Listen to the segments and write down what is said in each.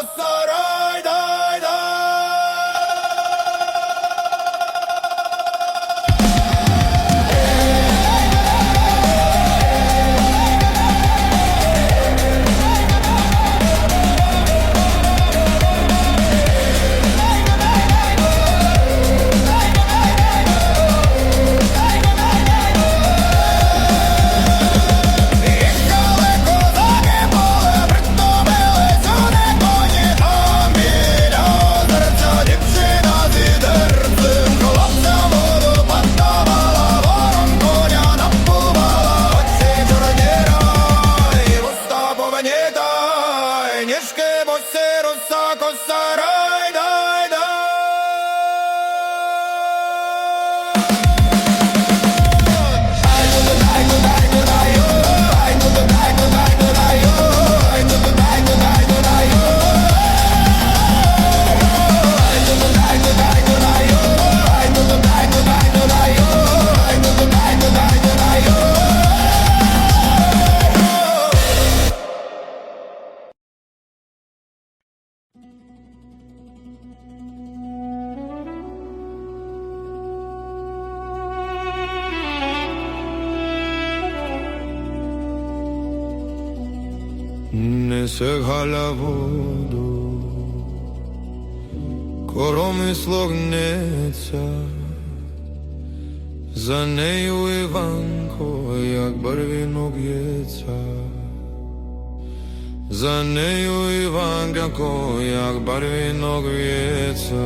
السراب Несе галя воду, коромисло гнеться, за нею Іванко, як барвінок б'ється, за нею Іванко, як барвінок б'ється.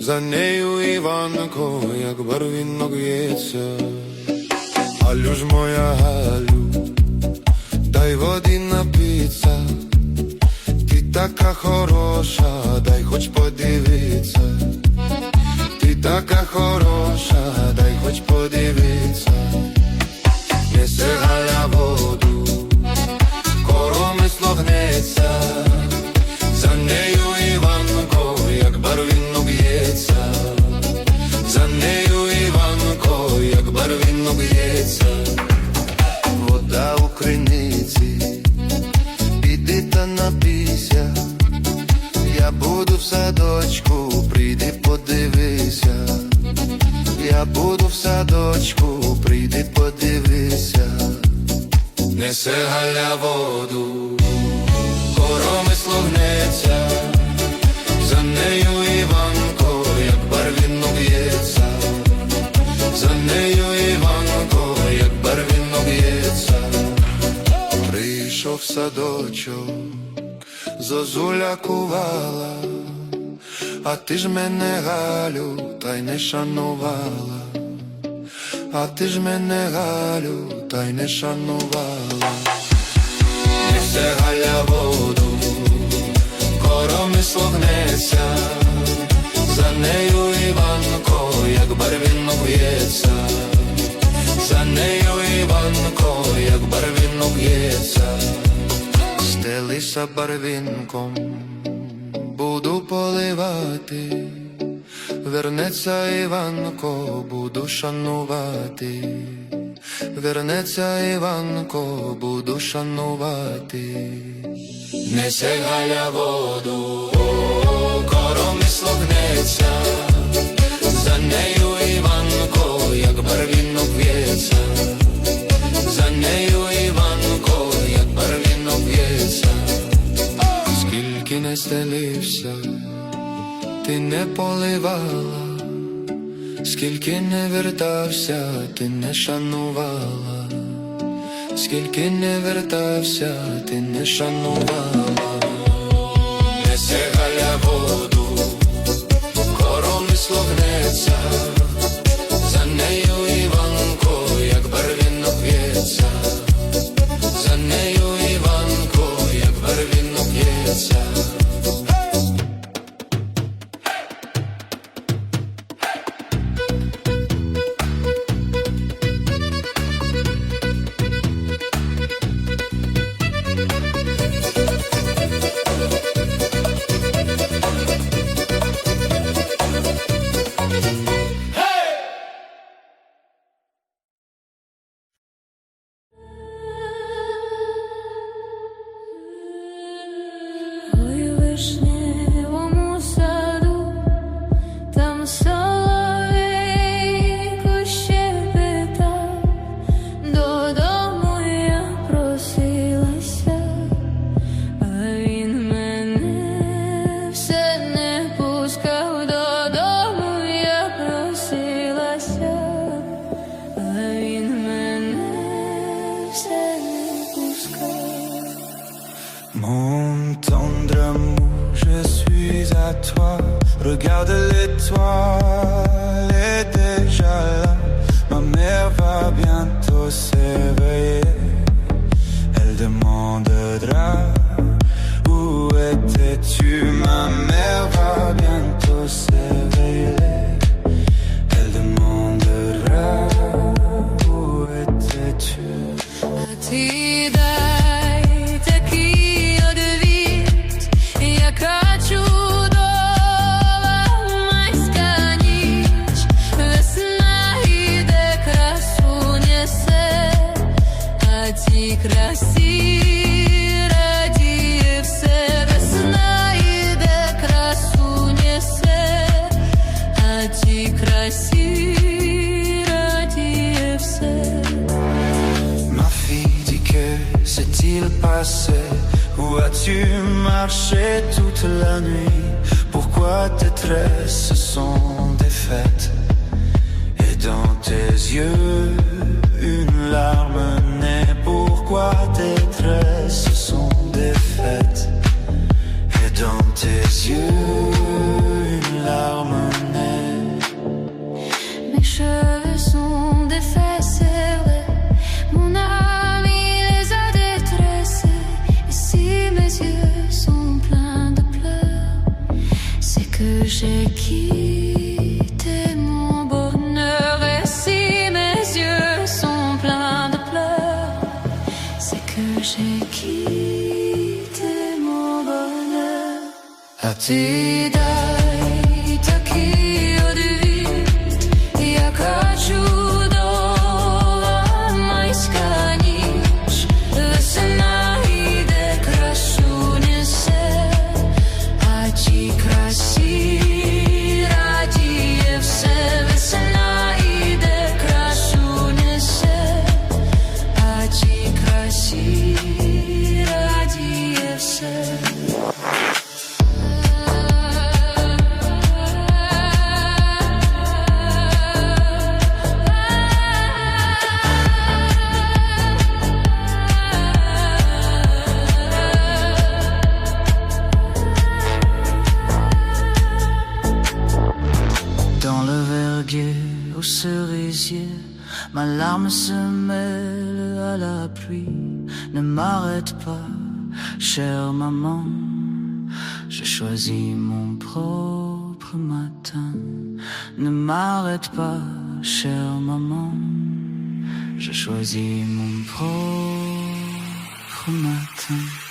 За нею Іванко, як барвінок б'ється. Галю ж моя Галю, дай води напиться, ти така хороша, дай хоч подивиться. Ти така хороша, дай хоч подивиться, несе галя воду, коромисло гнеться, за нею як б'ється, вода у криниці, піди та напійся. Я буду в садочку, прийди подивися. Я буду в садочку, прийди подивися. Несе галя воду, коромисло гнеться, за нею Іванко, садочок зозуля кувала, а ти ж мене Галю, та й не шанувала, а ти ж мене Галю, та й не шанувала. Несе Галя воду, коромисло гнеться, за нею Іванко, як барвінок б'ється, за нею Іванко, як барвінок б'ється. Стелися барвінком, буду поливати, вернеться Іванко, буду шанувати, вернеться Іванко, буду шанувати. Несе галя воду, коромисло не вертався, ти не шанувала, скільки не вертався, ти не шанувала. Regarde l'étoile Où as-tu marché toute la nuit? Pourquoi tes tresses sont défaites? Et dans tes yeux une larme naît. Pourquoi tes tresses sont défaites? Et dans tes yeux Adidas m'arrête pas, chère maman. Je choisis mon propre matin. Ne m'arrête pas, chère maman. Je choisis mon propre matin.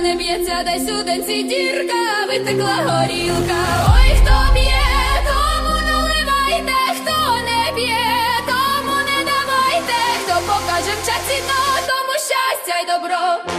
Не б'ється, десь сюди ці дірка, витекла горілка. Ой, хто б'є, тому наливайте, хто не б'є, тому не давайте, хто покаже в часі, то тому щастя й добро.